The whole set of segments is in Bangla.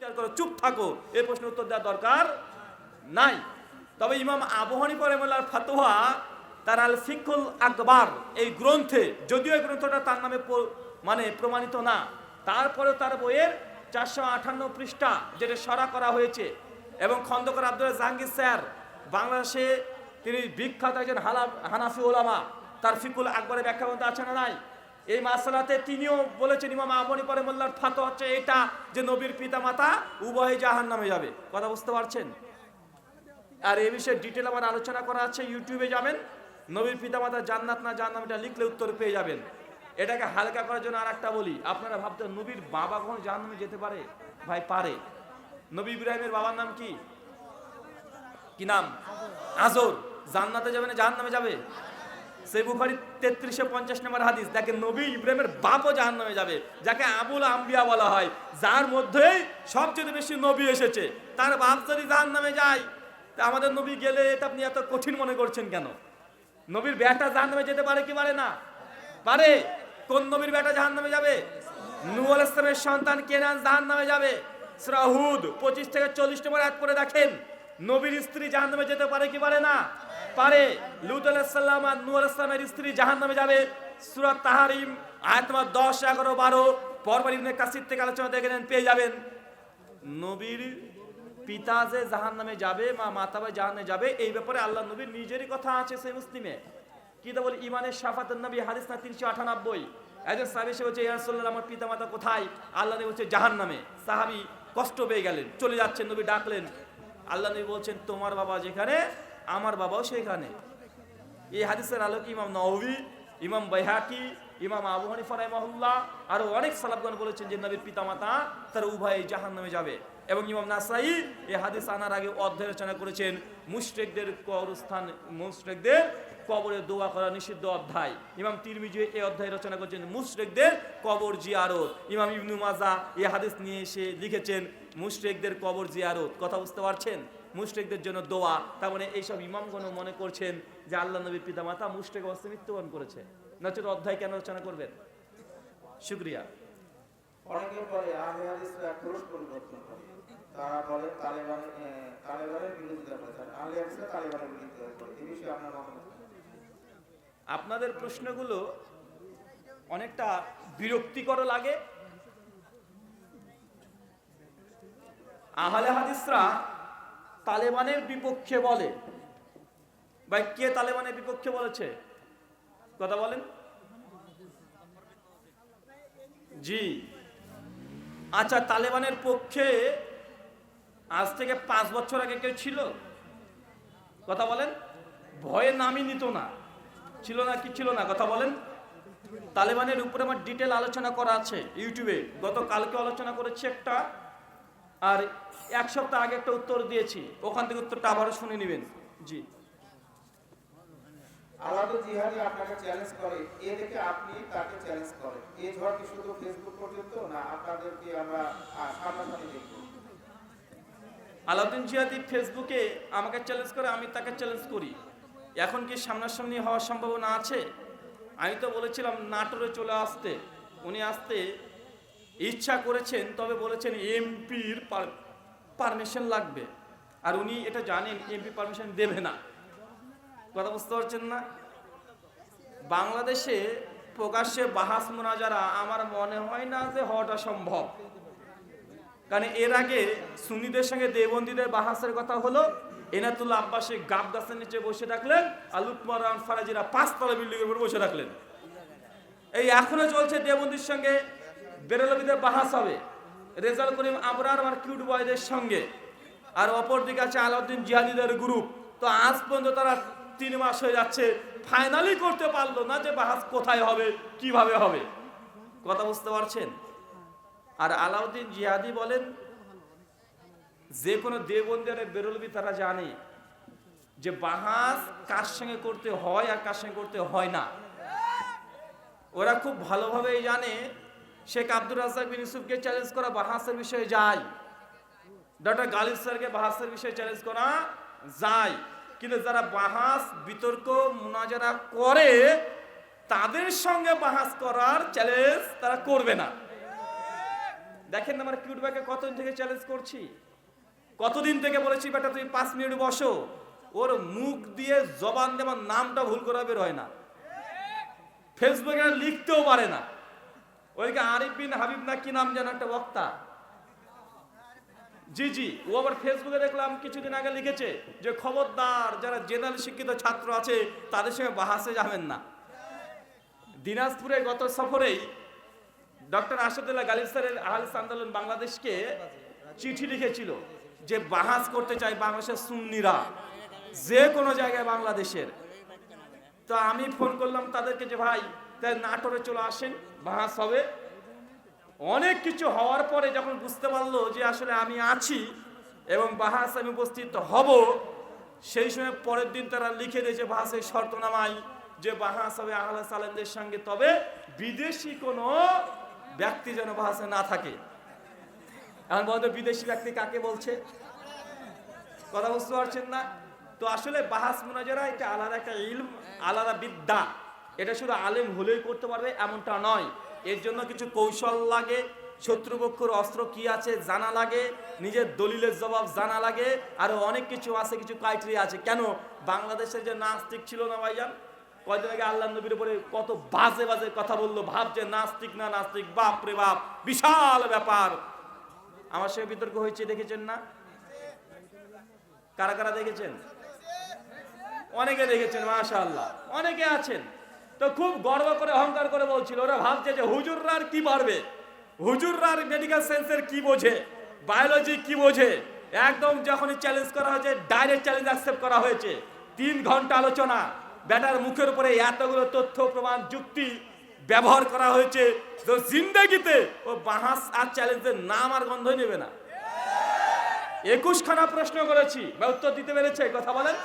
ইখতিয়ার করো, চুপ থাকো। এই প্রশ্নের উত্তর দেওয়ার দরকার নাই। তবে ইমাম আবু হানিফা রহমাল্লাহর ফাতোয়া, তার আল ফিকুল আকবার, এই গ্রন্থে, যদিও এই গ্রন্থটা তার নামে মানে প্রমাণিত না, তারপরেও তার বইয়ের চারশো আটান্ন পৃষ্ঠা যেটা সরা করা হয়েছে, এবং খন্দকার আব্দুল জাহাঙ্গীর স্যার, বাংলাদেশে তিনি বিখ্যাত একজন হানাফি ওলামা তার ফিকুল আকবরের ব্যাখ্যা মধ্যে আছে না নাই? এই মাসালাতে তিনিও বলেছেন, ইমাম আমনি পরে মোল্লার ফাতো হচ্ছে এটা যে নবীর পিতা মাতা উভয় জাহান নামে যাবে। কথা বুঝতে পারছেন? আর এই বিষয়ে ডিটেল আমার আলোচনা করা আছে ইউটিউবে যাবেন, নবীর পিতামাতা জান্নাত না জান্নাত এটা লিখলে উত্তর পেয়ে যাবেন। এটাকে হালকা করার জন্য আর একটা বলি, আপনারা ভাবতে নবীর বাবা কখন জাহান্নামে যেতে পারে? ভাই, পারে। নবী ইব্রাহিমের বাবার নাম কি? কি নাম? আজর। জান্নাতে যাবে না জাহান্নামে যাবে? সেই বুখারি তেত্রিশে পঞ্চাশ নম্বর হাদিস দেখেন নবী ইব্রাহিমের বাপও জাহান নামে যাবে, যাকে আবুল আম্বিয়া বলা হয়, যার মধ্যেই সবচেয়ে বেশি নবী এসেছে। তার বাপ যদি জাহান নামে যায়, তা আমাদের নবী গেলে এটা আপনি এত কঠিন মনে করছেন কেন? নবীর বেটা জাহান নামে যেতে পারে কি পারে না? পারে। কোন নবীর বেটা জাহান নামে যাবে নুয়াল ইসলামের সন্তান কেনান জাহান নামে যাবে শ্রাহুদ পঁচিশ থেকে চল্লিশ নম্বর এক করে দেখেন। নবীর স্ত্রী জাহান নামে যেতে পারে কি পারে না? পারে। লুত আলাইসাল্লাম আর নূর ইসলামের স্ত্রী জাহান নামে যাবে। সুরাত তাহারিম, আয়াত নম্বর দশ, এগারো, বারো, পরপর ইবনে কাসির থেকে আলোচনা দেখে নেন, পেয়ে যাবেন। নবীর পিতা যে জাহান নামে যাবে, মা মাতা ভাই জাহান্নামে যাবে, এই ব্যাপারে আল্লাহ নবীর নিজেরই কথা আছে সেই মুসলিমে। কি বলে? ইমানের শাফাতের নবী, হাদিস না তিনশো আটানব্বই। একজন সাহাবি সে বলছে ইয়ারসোল্লাহ আমার পিতা মাতা কোথায়? আল্লাহ নবী বলছে জাহান নামে সাহাবি কষ্ট পেয়ে গেলেন, চলে যাচ্ছেন, নবী ডাকলেন। আল্লাহ নবী বলছেন, তোমার বাবা যেখানে, আমার বাবাও সেখানে। এই হাদিসের আলোকে ইমাম নওয়ি ইমাম বাইহাকি, ইমাম আবু হানিফা রাহিমাহুল্লাহ আরও অনেক সালাফগণ বলেছেন যে, নবীর পিতামাতা তার উভয় জাহান নামে যাবে। এবং ইমাম নাসাই এই হাদিস আনার আগে অধ্যায় রচনা করেছেন, মুশরিকদের কবরস্থান, মুশরিকদের কবরে দোয়া করা নিষিদ্ধ অধ্যায়। ইমাম তিরমিজি এই অধ্যায় রচনা করেছেন, মুশরিকদের কবর জিয়ারত। ইমাম ইবনু মাজা এই হাদিস নিয়ে এসে লিখেছেন মুশরিকদের কবর জিয়ারত। কথা বুঝতে পারছেন? মুশরিকদের জন্য দোয়া। তার মানে এইসব ইমামগণ মনে করছেন যে আল্লাহ নবীর পিতামাতা মুশরিক অবস্থায় মৃত্যুবরণ করেছে। নচেত অধ্যায় কেন রচনা করবেন? শুক্রিয়া। অনেকে বলে আহলে হাদিসরা ক্রোশ পরিবর্তন করে তারা বলে তালেবান তালেবানের বিরোধিতা করেছেন আহলে হাদিসরা তালেবানের বিরোধিতা করে। এই বিষয়ে আপনার মতামত আপনাদের প্রশ্নগুলো অনেকটা বিরক্তিকর লাগে আহলে হাদিসরা তালেবানের বিপক্ষে বলে। ভাই, কে তালেবানের বিপক্ষে বলেছে? কথা বলেন। জি। আচ্ছা তালেবানের পক্ষে আজ থেকে পাঁচ বছর আগে কেউ ছিল? কথা বলেন। ভয়ে নামই নিত না। ছিল না কি ছিল না? কথা বলেন। তালেবানের উপরে আমার ডিটেল আলোচনা করা আছে ইউটিউবে। গত কালকে আলোচনা করেছি একটা। আর এক সপ্তাহ আগে একটা উত্তর দিয়েছি। ওখান থেকে উত্তরটা আবারও শুনে নেবেন। জি। আলাদা জিহাদি আপনাকে চ্যালেঞ্জ করে এ দেখে আপনি তাকে চ্যালেঞ্জ করেন। এই ঝড় কি শুধু ফেসবুক পর্যন্ত না আপনাদেরকে আমরা সামনাসামনি দেখব? আলাউদ্দিন জিয়াদি ফেসবুকে আমাকে চ্যালেঞ্জ করে আমি তাকে চ্যালেঞ্জ করি। এখন কি সামনাসামনি হওয়ার সম্ভাবনা আছে? আমি তো বলেছিলাম নাটোরে চলে আসতে। উনি আসতে ইচ্ছা করেছেন তবে বলেছেন এমপির পারমিশন লাগবে। আর উনি এটা জানেন, এমপি পারমিশন দেবে না। কথা বুঝতে পারছেন না? বাংলাদেশে প্রকাশ্যে বাহাস মোনাজারা আমার মনে হয় না যে হওয়াটা সম্ভব। কারণ এর আগে সুন্নিদের সঙ্গে দেবন্দীদের বাহাসের কথা হলো এনাতুল্লাহ আব্বাসে গাব গাছের নিচে বসে রাখলেন আর রহমান ফারাজিরা পাঁচতলা বিল্ডিং এর উপরে বসে রাখলেন এই এখনও চলছে দেবন্দির সঙ্গে বেরলবিদের বাহাস হবে। রেজাল করিম আবরার আর কিউট বয়দের সঙ্গে। আর অপরদিকে আছে আলাউদ্দিন জিহাদিদের গ্রুপ তো আজ পর্যন্ত তারা তিন মাস হয়ে যাচ্ছে ফাইনালি করতে পারল না যে বাহাজ কোথায় হবে, কীভাবে হবে। কথা বুঝতে পারছেন? আর আলাউদ্দিন জিহাদি বলেন, যে কোনো দেবন্দের বেরোলবি তারা জানে যে বাহাজ কার সঙ্গে করতে হয় আর কার সঙ্গে করতে হয় না। ওরা খুব ভালোভাবেই জানে শেখ আব্দুর রাজাক বিন ইউসুফকে চ্যালেঞ্জ করা বাহাসের বিষয়ে যায়। ডক্টর গালিব স্যারকে বাহাসের বিষয়ে চ্যালেঞ্জ করা যায়। কিন্তু যারা বাহাস, বিতর্ক, মুনাজারা করে, তাদের সঙ্গে বাহাস করার চ্যালেঞ্জ তারা করবে না। দেখেন আমার কিউট ব্যাগে কতদিন থেকে চ্যালেঞ্জ করছি? কতদিন থেকে বলেছি, বেটা, তুমি পাঁচ মিনিট বসো। ওর মুখ দিয়ে জবান আমার নামটা ভুল করা বের হয় না। ফেসবুকে লিখতেও পারে না। ওইকে আরিফ বিন হাবিব না কি নাম যেন একটা বক্তা? জি জি, ও আবার ফেসবুকে দেখলাম কিছুদিন আগে লিখেছে যে খবরদার যারা জেনারেল শিক্ষিত ছাত্র আছে, তাদের সঙ্গে বাহাসে যাবেন না। দিনাজপুরে গত সফরেই ডক্টর আসাদুল্লাহ গালিস্তারের আহলিস আন্দোলন বাংলাদেশকে চিঠি লিখেছিল যে বাহাস করতে চায় বাংলাদেশের সুন্নিরা, যে কোনো জায়গায় বাংলাদেশের। তো আমি ফোন করলাম তাদেরকে যে, ভাই তাই নাটোরে চলে আসেন বাহাস হবে অনেক কিছু হওয়ার পরে যখন বুঝতে পারল যে আসলে আমি আছি এবং বাহাস আমি উপস্থিত হব, সেই সময় পরের দিন তারা লিখে দিয়েছে বাহাসের শর্তনামায় যে বাহাস হবে আহলা সালেমদের সঙ্গে, তবে বিদেশি কোনো ব্যক্তি যেন বাহাসে না থাকে। এখন বলতো বিদেশি ব্যক্তি কাকে বলছে? কথা বুঝতে পারছেন না? তো আসলে বাহাস মোনাজারা, এটা আলাদা একটা ইলম, আলাদা বিদ্যা। এটা শুধু আলেম হলেই করতে পারবে, এমনটা নয়। এর জন্য কিছু কৌশল লাগে, শত্রুপক্ষর অস্ত্র কি আছে জানা লাগে, নিজের দলিলের জবাব জানা লাগে, আরও অনেক কিছু আছে, কিছু ক্রাইটেরিয়া আছে। কেন? বাংলাদেশের যে নাস্তিক ছিল না ভাইজান? কয়দিন আগে আল্লাহ নবীর উপরে কত বাজে বাজে কথা বলল ভাবছে নাস্তিক না নাস্তিক, বাপ রে বাপ, বিশাল ব্যাপার। আমার সঙ্গে বিতর্ক হয়েছে, দেখেছেন না? কারা কারা দেখেছেন? অনেকে দেখেছেন, মাশাআল্লাহ। অনেকে আছেন। তো খুব গর্ব করে, অহংকার করে বলছিল, ওরা ভাবছে যে হুজুররা আর কি পারবে? হুজুররা আর মেডিকেল সায়েন্সের কি বোঝে? বায়োলজি কি বোঝে? একদম যখনই চ্যালেঞ্জ করা হয়েছে ডাইরেক্ট চ্যালেঞ্জ অ্যাকসেপ্ট করা হয়েছে। তিন ঘণ্টা আলোচনা, ব্যাটার মুখের উপরে এতগুলো তথ্য, প্রমাণ, যুক্তি ব্যবহার করা হয়েছে তো জিন্দগিতে ও বাহাস আর চ্যালেঞ্জের নাম আর গন্ধই নেবে না। একুশখানা প্রশ্ন করেছি, বা উত্তর দিতে পেরেছে, কথা বলেন।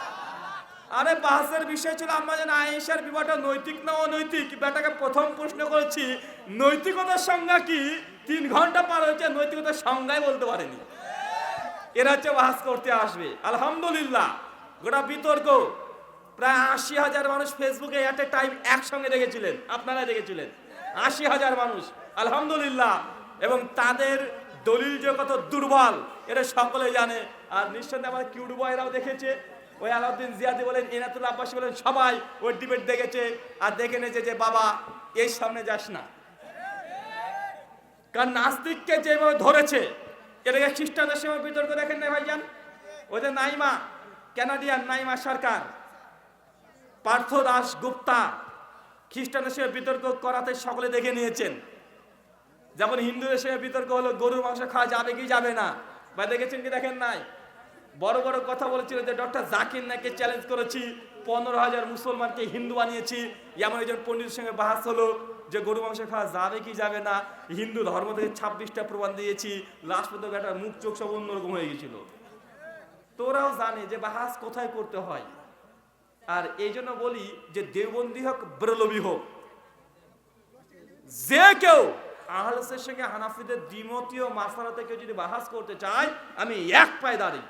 আরে বাহাসের বিষয় ছিল আমরা যেন আয়েশার বিবাহটা নৈতিক না অনৈতিক? বেটাকে প্রথম প্রশ্ন করেছি, নৈতিকতার সংজ্ঞা কি? তিন ঘণ্টা পার হয়েছে, নৈতিকতার সংজ্ঞাই বলতে পারেনি। এরা হচ্ছে বাহাস করতে আসবে। আলহামদুলিল্লাহ, গোটা বিতর্ক। প্রায় আশি হাজার মানুষ ফেসবুকে এট এ টাইম একসঙ্গে দেখেছিলেন। আপনারা দেখেছিলেন। আশি হাজার মানুষ। আলহামদুলিল্লাহ। এবং তাদের দলিল যে কত দুর্বল, এটা সকলে জানে। আর নিঃসন্দেহে আমার কিউট বয়রাও দেখেছে। ওই আলাউদ্দিন জিয়াদি বলেন, এনাতুল আব্বাসী বলেন, সবাই ওই ডিবেট দেখেছে আর দেখে নিয়েছে যে, বাবা, এই সামনে যাস না। কারণ নাস্তিককে যেভাবে ধরেছে, এটাকে খ্রিস্টানদের সময় বিতর্ক দেখেন না ভাইজান? যে নাইমা ক্যানাডিয়ান নাইমা সরকার, পার্থ দাস গুপ্তা, খ্রিস্টানদের সঙ্গে বিতর্ক করাতে সকলে দেখে নিয়েছেন। যেমন হিন্দুদের সঙ্গে বিতর্ক হলো, গরুর মাংস খাওয়া যাবে কি যাবে না, বা দেখেছেন কি দেখেন নাই? বড় বড় কথা বলেছিল যে, ডক্টর জাকির নাইকে চ্যালেঞ্জ করেছি, পনেরো হাজার মুসলমানকে হিন্দু বানিয়েছি। এমন একজন পণ্ডিতের সঙ্গে বাহাস হলো যে, গরু, মাংস খাওয়া যাবে কি যাবে না? হিন্দু ধর্ম থেকে ছাব্বিশটা প্রমাণ দিয়েছি লাস্ট পর্যন্ত একটা মুখ, চোখ সব অন্যরকম হয়ে গেছিল। তোরাও জানে যে, বাহাস কোথায় করতে হয়। আর এই জন্য বলি যে, দেওবন্দি হোক, ব্রলবি হোক, যে কেউ আহলসের সঙ্গে হানাফিদের দ্বিমতীয় মাসালাতে কেউ যদি বাহাস করতে চায়, আমি এক পায়ে দাঁড়ি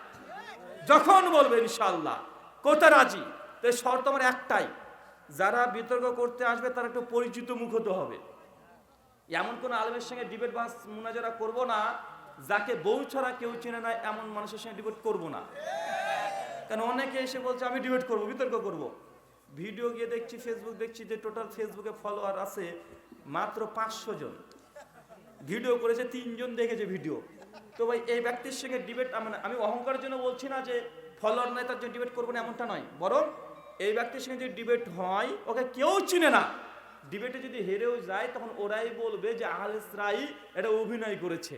যখন বলবে ইনশাল্লাহ কোথা রাজি? তো শর্ত আমার একটাই, যারা বিতর্ক করতে আসবে তারা একটু পরিচিত মুখ হতে হবে। এমন কোন আলমের সঙ্গে ডিবেট বাস মুনাজারা করব না, যাকে বউ ছাড়া কেউ চেনে না, এমন মানুষের সঙ্গে ডিবেট করব না। কারণ অনেকে এসে বলছে, আমি ডিবেট করব, বিতর্ক করব। ভিডিও গিয়ে দেখছি ফেসবুক দেখছি যে টোটাল ফেসবুকে ফলোয়ার আছে মাত্র পাঁচশো জন। ভিডিও করেছে তিনজন দেখেছে ভিডিও তো ভাই, এই ব্যক্তির সঙ্গে ডিবেট মানে আমি অহংকারের জন্য বলছি না যে ফলোয়ার নাই তার জন্য ডিবেট করব না এমনটা নয়। বরং এই ব্যক্তির সঙ্গে যদি ডিবেট হয়, ওকে কেউ চিনে না। ডিবেটে যদি হেরেও যায়, তখন ওরাই বলবে যে আহলেসরাই এটা অভিনয় করেছে।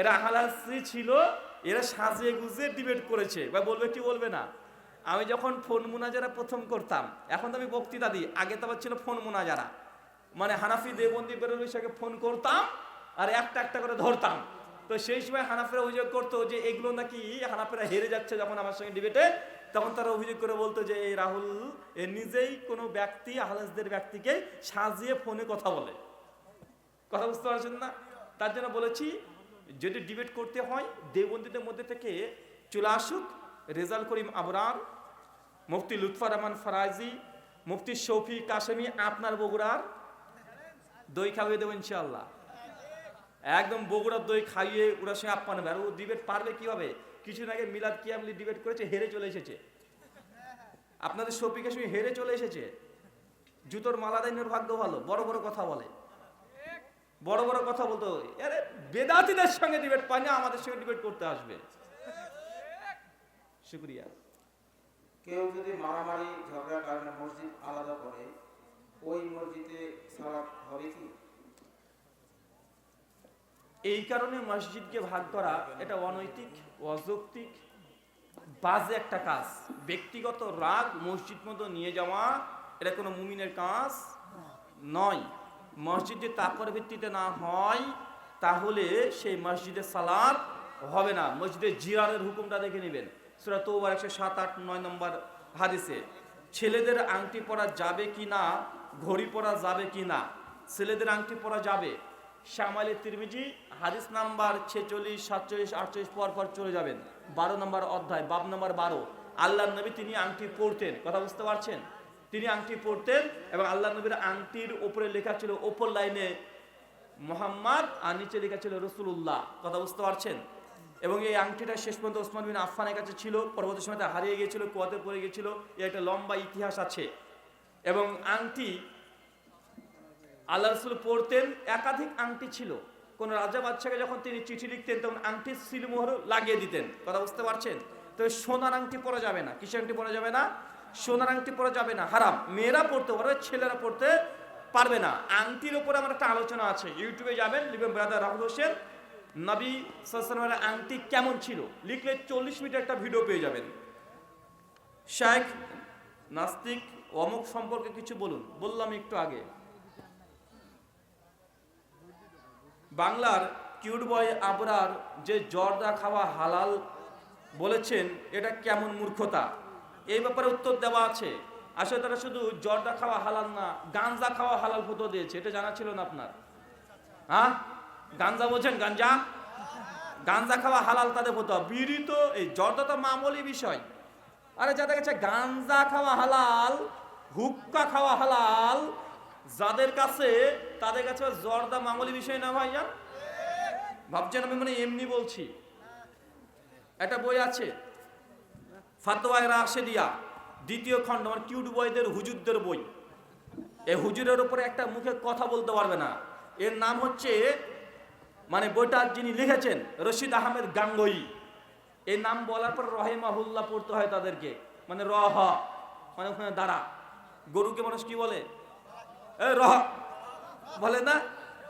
এরা আহলাসি ছিল, এরা সাজিয়ে গুজিয়ে ডিবেট করেছে। বা বলবে কি বলবে না? আমি যখন ফোন মুনাজারা প্রথম করতাম, এখন তো আমি বক্তৃতা দিই, আগে তো ছিল ফোন মোনাজারা। মানে হানাফি দেবন্দি বেরোল ফোন করতাম, আর একটা একটা করে ধরতাম। তো সেই সময় হানাফেরা অভিযোগ করতো যে এগুলো নাকি হানাফেরা হেরে যাচ্ছে যখন আমার সঙ্গে ডিবেটে তখন তারা অভিযোগ করে বলতো যে, এই রাহুল নিজেই কোনো ব্যক্তি আহলাসদের ব্যক্তিকে সাজিয়ে ফোনে কথা বলে। কথা বুঝতে পারছেন না? তার জন্য বলেছি, যদি ডিবেট করতে হয় দেবন্দীদের মধ্যে থেকে চলে আসুক রেজাল করিম আবরার, মুফতি লুৎফা রহমান ফরাজি মুফতি শফি কাশেমি, আপনার বগুড়ার দই খাওয়িয়ে দেবো ইনশাল্লাহ একদম বগুড়ার দই খাইয়ে ওরা সে আপ্যানে আর ও ডিবেট পারবে কীভাবে? কিছুদিন আগে মিলাদ কিয়ামলি ডিবেট করেছে, হেরে চলে এসেছে। আপনাদের শফিকের সঙ্গে হেরে চলে এসেছে। জুতোর মালা দেয় ভাগ্য ভালো। বড় বড় কথা বলে। বড় বড় কথা বলতো আরে বেদাতিদের সঙ্গে ডিবেট পায় না, আমাদের সঙ্গে ডিবেট করতে আসবে। শুক্রিয়া। কেউ যদি মারামারি, ঝগড়ার কারণে মসজিদ আলাদা করে, ওই মসজিদে সালাত হবে কি? এই কারণে মসজিদকে ভাগ করা এটা অনৈতিক, অযৌক্তিক, বাজে একটা কাজ। ব্যক্তিগত রাগ মসজিদ মতো নিয়ে যাওয়া, এটা কোনো মুমিনের কাজ নয়। মসজিদ যদি তাকর ভিত্তিতে না হয়, তাহলে সেই মসজিদে সালাদ হবে না। মসজিদের জিয়ারের হুকুমটা দেখে নেবেন। সেটা তো একশো সাত, আট, নয় নম্বর হাদিসে, ছেলেদের আংটি পরা যাবে কি না ঘড়ি পরা যাবে কি না ছেলেদের আংটি পরা যাবে? শ্যামালি তিরমিজি, হাদিস নাম্বার ছেচল্লিশ, সাতচল্লিশ, আটচল্লিশ, পর পর চলে যাবেন। বারো নম্বর অধ্যায় বাব নম্বর বারো। আল্লাহ নবী তিনি আংটি পরতেন। কথা বুঝতে পারছেন? তিনি আংটি পরতেন এবং আল্লাহ নবীর আংটির উপরে লেখা ছিল ওপর লাইনে মোহাম্মদ আর নিচে লেখা ছিল রসুল্লাহ কথা বুঝতে পারছেন? এবং এই আংটিটা শেষ পর্যন্ত ওসমান বিন আফফানের কাছে ছিল। পরবর্তী সময়টা হারিয়ে গিয়েছিল, কুয়াতে পড়ে গিয়েছিল। এর একটা লম্বা ইতিহাস আছে। এবং আংটি আল্লাহ রসুল পড়তেন, একাধিক আংটি ছিল। কোন রাজা বাচ্চাকে যখন তিনি চিঠি লিখতেন, তখন আংটির সিলমোহর লাগিয়ে দিতেন। কথা বুঝতে পারছেন? তো সোনার আংটি পরা যাবে না। কিসের আংটি পরা যাবে না? সোনার আংটি পরা যাবে না। হারাম। মেয়েরা পড়তে পারবে, ছেলেরা পড়তে পারবে না। আংটির উপরে আমার একটা আলোচনা আছে। ইউটিউবে যাবেন, লিখবেন, ব্রাদার রাহুল হোসেন, নবী সাল্লামের আংটি কেমন ছিল? লিখলে চল্লিশ মিনিট একটা ভিডিও পেয়ে যাবেন। শেখ নাস্তিক, অমুক সম্পর্কে কিছু বলুন। বললাম একটু আগে। বাংলার কিউট বয় আবরার যে জর্দা খাওয়া হালাল বলেছেন, এটা কেমন মূর্খতা? এই ব্যাপারে উত্তর দেওয়া আছে। আসলে তারা শুধু জর্দা খাওয়া হালাল না, গাঞ্জা খাওয়া হালাল ফটো দিয়েছে, এটা জানা ছিল না আপনার। হ্যাঁ? গাঞ্জা বলছেন, গাঞ্জা? গাঞ্জা খাওয়া হালাল তাদের ফটো। বিড়ি তো এই জর্দা তো মামুলি বিষয়। আরে যাদের কাছে গাঞ্জা খাওয়া হালাল, হুক্কা খাওয়া হালাল যাদের কাছে, তাদের কাছে জর্দা মামুলি বিষয় না ভাইয়া? ভাবছেন আমি মানে এমনি বলছি। একটা বই আছে ফাতোয়ায় রাশেদিয়া দ্বিতীয় খণ্ড, আমার কিউট বয়দের হুজুরদের বই। এই হুজুরের উপরে একটা মুখে কথা বলতে পারবে না। এর নাম হচ্ছে মানে বইটা যিনি লিখেছেন, রশিদ আহমেদ গাঙ্গই। এই নাম বলার পর রহেমাহুল্লাহ পড়তে হয় তাদেরকে। মানে রহ মানে ওখানে দাঁড়া। গরুকে মানুষ কি বলে? রহ বলে না?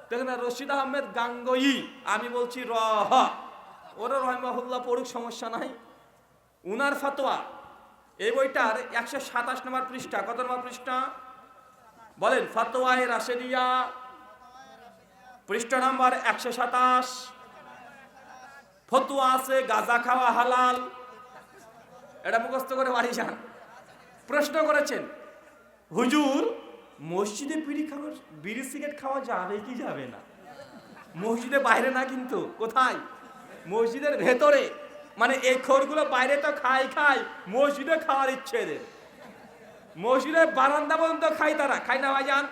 দেখেন রশিদ আহমেদ গাঙ্গই। আমি বলছি রহ ওরা রহেমাহুল্লাহ, পড়ুক, সমস্যা নাই। উনার ফাতোয়া। এই বইটার একশো সাতাশ নম্বর পৃষ্ঠা। কত নম্বর পৃষ্ঠা? বলেন, ফতোয়ায় রাশেদিয়া। পৃষ্ঠা নাম্বার একশো সাতাশ। ফতুয়া আছে, গাজা খাওয়া হালাল। এটা মুখস্থ করে বাড়ি যান। প্রশ্ন করেছেন, হুজুর মসজিদে বিড়ি খাওয়া বিড়ি সিগারেট খাওয়া যাবে কি যাবে না? মসজিদে বাইরে না কিন্তু, কোথায়? মসজিদের ভেতরে। মানে এই খোরগুলো বাইরে তো খাই খাই মসজিদে খাওয়ার ইচ্ছে এদের। মসজিদের বারান্দা পর্যন্ত খাই তারা খাই না ভাইজান?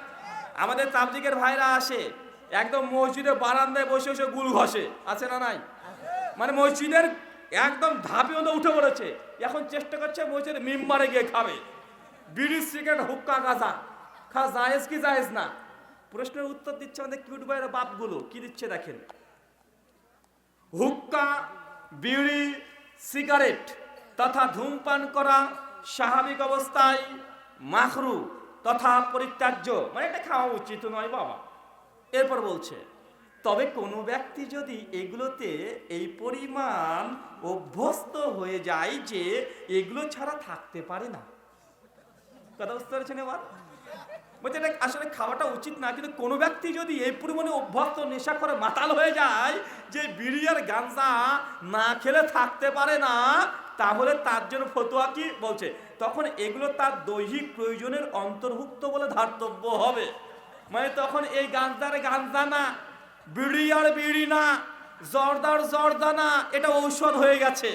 আমাদের তাবলিকের ভাইরা আসে, একদম মসজিদের বারান্দায় বসে বসে গুল ঘষে, আছে না নাই? মানে মসজিদের একদম ধাপে মতো উঠে পড়েছে। এখন চেষ্টা করছে মসজিদের মিম্বারে গিয়ে খাবে। বিড়ি সিগারেট হুক্কা গাজা। খা, জায়েজ কি জায়েজ না? প্রশ্নের উত্তর দিচ্ছে আমাদের কিউট ভাইয়ের বাপগুলো। কি দিচ্ছে দেখেন? হুক্কা, বিড়ি, সিগারেট তথা ধূমপান করা স্বাভাবিক অবস্থায় মাখরু তথা পরিত্যাজ্য। মানে এটা খাওয়া উচিত নয় বাবা। এরপর বলছে, তবে কোনো ব্যক্তি যদি এগুলোতে এই পরিমাণ অভ্যস্ত হয়ে যায় যে এগুলো ছাড়া থাকতে পারে না। কথা বুঝতে পারছেন এবার? বলছে এটা আসলে খাওয়াটা উচিত না, কিন্তু কোনো ব্যক্তি যদি এই পরিমাণে অভ্যস্ত নেশা করে মাতাল হয়ে যায়, যে বিড়ি আর গাঞ্জা না খেলে থাকতে পারে না, তাহলে তার জন্য ফতোয়া কি? বলছে, তখন এগুলো তার দৈহিক প্রয়োজনের অন্তর্ভুক্ত বলে ধার্তব্য হবে। মানে তখন এই গাঞ্জার গাঞ্জা না, বিড়ি আর বিড়ি না, জর্দার জর্দা না, এটা ঔষধ হয়ে গেছে।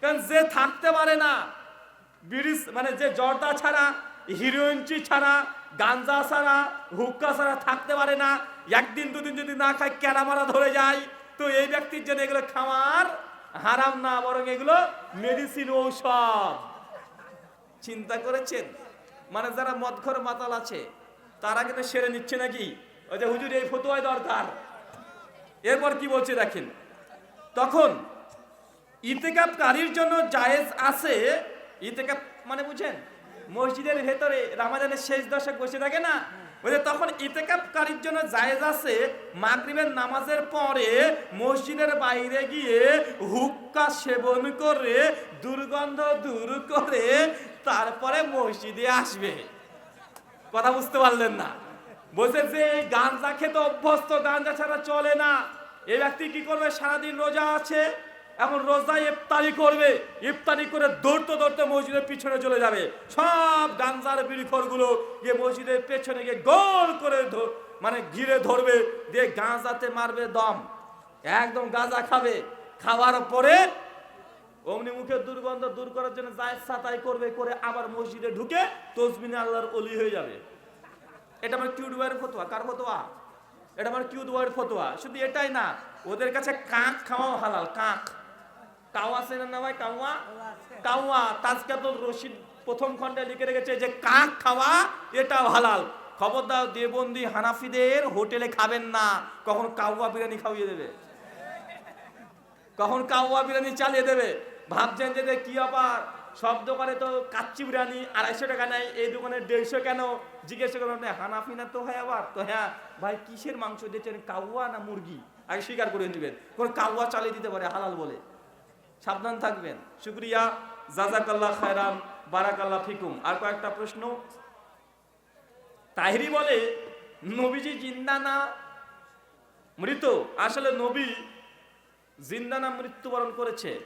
কারণ যে থাকতে পারে না, বিড়ি মানে যে জর্দা ছাড়া হিরোইনচি ছাড়া, গাঞ্জা ছাড়া, হুক্কা ছাড়া থাকতে পারে না। একদিন, দুদিন যদি না খায় ক্যারামারা ধরে যায়। তো এই ব্যক্তির জন্য এগুলো খাওয়ার হারাম না, বরং এগুলো মেডিসিন ঔষধ। চিন্তা করেছেন? মানে যারা মদঘর মাতাল আছে, তারা কিন্তু সেরে নিচ্ছে নাকি? ওই যে হুজুর, এই ফতুয়াই দরকার। এরপর কি বলছে দেখেন? তখন ইতেকাপকারীর জন্য জায়েজ আছে। ইতেকাপ মানে বুঝেন মসজিদের ভেতরে রামাজানের শেষ দশক বসে থাকে না? বলে তখন ইতেকাপকারীর জন্য জায়েজ আছে মাগরিবের নামাজের পরে মসজিদের বাইরে গিয়ে হুক্কা সেবন করে, দুর্গন্ধ দূর করে তারপরে মসজিদে আসবে। কথা বুঝতে পারলেন না? বলছে যে গাঞ্জা খেতে অভ্যস্ত গাঞ্জা ছাড়া চলে না। এই ব্যক্তি কি করবে? সারাদিন রোজা আছে এখন রোজায় ইফতারি করবে, ইফতারি করে দৌড়তে দৌড়তে মসজিদের পিছনে চলে যাবে। সব গাঞ্জার বিড়িখরগুলো গিয়ে মসজিদের পেছনে গিয়ে গোল করে মানে ঘিরে ধরবে, দিয়ে গাঁজাতে মারবে দম। একদম গাঁজা খাবে। খাওয়ার পরে অমনি মুখের দুর্গন্ধ দূর করার জন্য যায় সাতাই করবে, করে আবার মসজিদে ঢুকে তসবিনে আল্লাহর অলি হয়ে যাবে। এটা আমার কিউ দুয়ারের ফতোয়া। কার ফতোয়া? এটা আমার কিউ দুয়ারের ফতোয়া। শুধু এটাই না, ওদের কাছে কাক খাওয়াও হালাল, কাক। কাউ আছে না না ভাই? কাউয়া কাউয়া তাজকাতুল রশিদ প্রথম খণ্ডে লিখে রেখেছে যে কাক খাওয়া এটাও হালাল। খবরদার দেবন্দি হানাফিদের হোটেলে খাবেন না। কখন কাউয়া বিরিয়ানি খাওয়িয়ে দেবে? কখন কাউয়া বিরিয়ানি চালিয়ে দেবে? ভাবছেন যে কি আবার সব দোকানে তো কাচ্চি বিরিয়ানি আড়াইশো টাকা নেয় এই দোকানে দেড়শো কেন? জিজ্ঞেস করবেন আপনি হানাফি না তো হয় আবার? তো হ্যাঁ ভাই কিসের মাংস দিচ্ছেন কাউয়া না মুরগি? আগে স্বীকার করে নেবেন। কোন কাউয়া চালিয়ে দিতে পারে হালাল বলে। সাবধান থাকবেন। শুক্রিয়া, জাজাকাল্লাহ খায়রান, বারাকাল্লাহ ফিকুম। আর কয়েকটা প্রশ্ন। তাহিরি বলে, নবীজি জিন্দা না মৃত? আসলে নবী জিন্দানা মৃত্যুবরণ করেছে।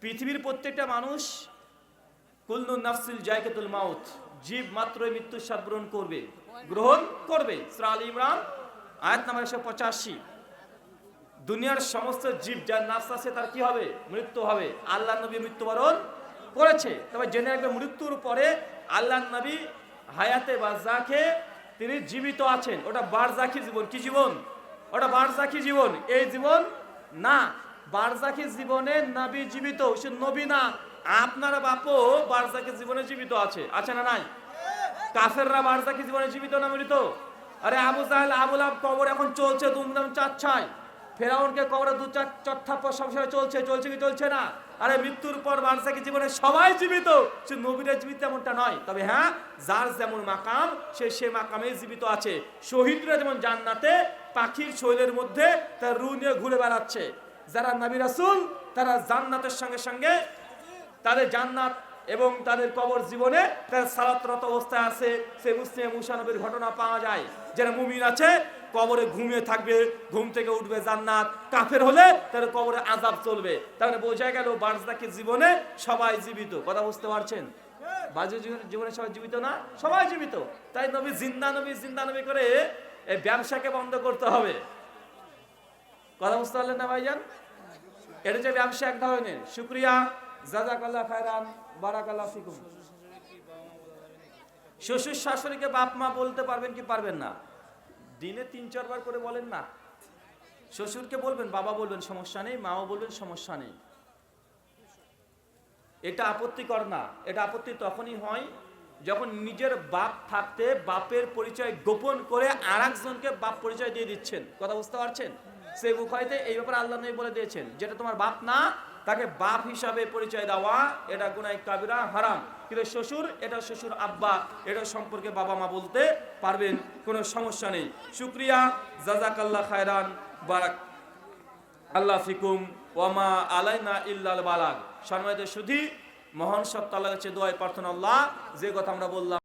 পৃথিবীর প্রত্যেকটা মানুষ কুল্লু নাফসিল জায়কাতুল মাউথ জীব মাত্রই মৃত্যুর স্বাদ গ্রহণ করবে। গ্রহণ করবে। সূরা আল ইমরান, আয়াত নাম্বার একশো পঁচাশি। দুনিয়ার সমস্ত জীব যার নাফস আছে তার কি হবে? মৃত্যু হবে। আল্লাহ নবী মৃত্যুবরণ করেছে। তবে জেনে রাখবে, মৃত্যুর পরে আল্লাহ নবী হায়াতে বা জাখে তিনি জীবিত আছেন। ওটা বারজাখি জীবন। কি জীবন? ওটা বারজাখি জীবন। এই জীবন না বারজাখি জীবনে নবী জীবিত। সে নবী না। আপনার বাপও বারজাখি জীবনে জীবিত আছে। আছে না নাই? কাফেররা বারজাকি জীবনে জীবিত না মৃত? আরে আবু জাহেল, আবুল আব কবর এখন চলছে দুমদাম চাচ্ছায়। ফেরাউনকে কবরে দু চার চট্টাপ্পর সংসারে চলছে চলছে কি চলছে না? আরে মৃত্যুর পর বারজাকি জীবনে সবাই জীবিত? সে নবীরা জীবিত এমনটা নয়। তবে হ্যাঁ যার যেমন মাকাম, সে সে মাকামে জীবিত আছে। শহীদরা যেমন জান্নাতে, পাখির শৈলের মধ্যে তার রু নিয়ে ঘুরে বেড়াচ্ছে। যারা নবী রাসূল, তারা জান্নাতের সঙ্গে সঙ্গে তাদের জান্নাত এবং তাদের কবর জীবনে তার সালাতরত অবস্থায় আছে। সে মুসলিম মুসানবের ঘটনা পাওয়া যায়। যারা মুমিন আছে কবরে ঘুমিয়ে থাকবে, ঘুম থেকে উঠবে জান্নাত। কাফের হলে তার কবরে আজাব চলবে। তাহলে বোঝা গেল বার্জাকি জীবনে সবাই জীবিত। কথা বুঝতে পারছেন? বাজে জীবনে- সবাই জীবিত না? সবাই জীবিত। তাই নবী জিন্দা নবী জিন্দা নবী করে এই ব্যবসাকে বন্ধ করতে হবে। কথা বুঝতে পারলেন না ভাইজান? এটা যে ব্যবসা এক ধরনের। শুক্রিয়া। জাজাকাল্লাহ খায়রান। বারাকাল্লাহ ফিকুম। শ্বশুর শাশুড়িকে বাপ মা বলতে পারবেন কি পারবেন না? দিনে তিন, চারবার করে বলেন না। শ্বশুরকে বলবেন, বাবা বলবেন, সমস্যা নেই, মাও বলবেন, সমস্যা নেই। এটা আপত্তিকর না। এটা আপত্তি তখনই হয় যখন নিজের বাপ থাকতে বাপের পরিচয় গোপন করে আর একজনকে বাপ পরিচয় দিয়ে দিচ্ছেন। কথা বুঝতে পারছেন? সেই বুখাইতে এই ব্যাপারে আল্লাহ নবী বলে দিয়েছেন, যেটা তোমার বাপ না তাকে বাপ হিসাবে পরিচয় দেওয়া, এটা গুনাই কাবিরা হারাম। কিন্তু শ্বশুর, এটা শ্বশুর আব্বা, এটা সম্পর্কে বাবা মা বলতে পারবেন, কোনো সমস্যা নেই। শুক্রিয়া জাজাকাল্লাহ খায়রান, বারাক আল্লাহ ফিকুম, ওয়ামা আলাইনা ইল্লাল বালাগ। সম্মানিত সুধী, মহান সত্তা কাছে দোয়ায় প্রার্থনা আল্লাহ, যে কথা আমরা বললাম।